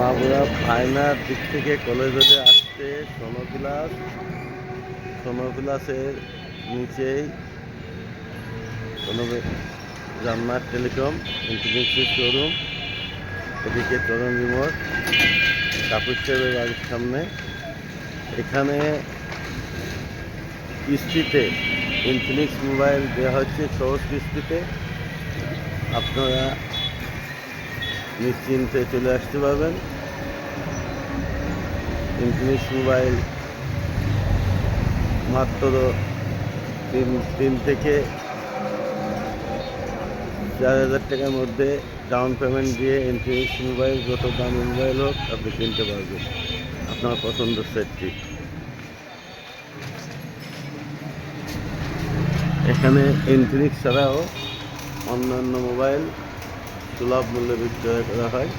বন্ধুরা ফাইনার দিক থেকে কলেজ রোডে আসতে সোনো ক্লাস সোনো ক্লাসের নিচেই কোনো জান্নার টেলিকম ইন্টারনেটের শোরুম এদিকে তরুণ রিমোট কাপুর সাহেবের বাড়ির সামনে। এখানে কিস্তিতে ইনফিনিক্স মোবাইল দেওয়া হচ্ছে সহজ কিস্তিতে আপনারা নিশ্চিন্তে চলে আসতে পারবেন। ইনফিনিক্স মোবাইল মাত্র তিন তিন থেকে চার হাজার টাকার মধ্যে ডাউন পেমেন্ট দিয়ে ইনফিনিক্স মোবাইল যত দাম মোবাইল হোক, আপনি কিনতে পারবেন। আপনার পছন্দের সেটটি। এখানে ইনফিনিক্স ছাড়াও অন্যান্য মোবাইল সুলভ মূল্যে বিক্রয় করা হয়।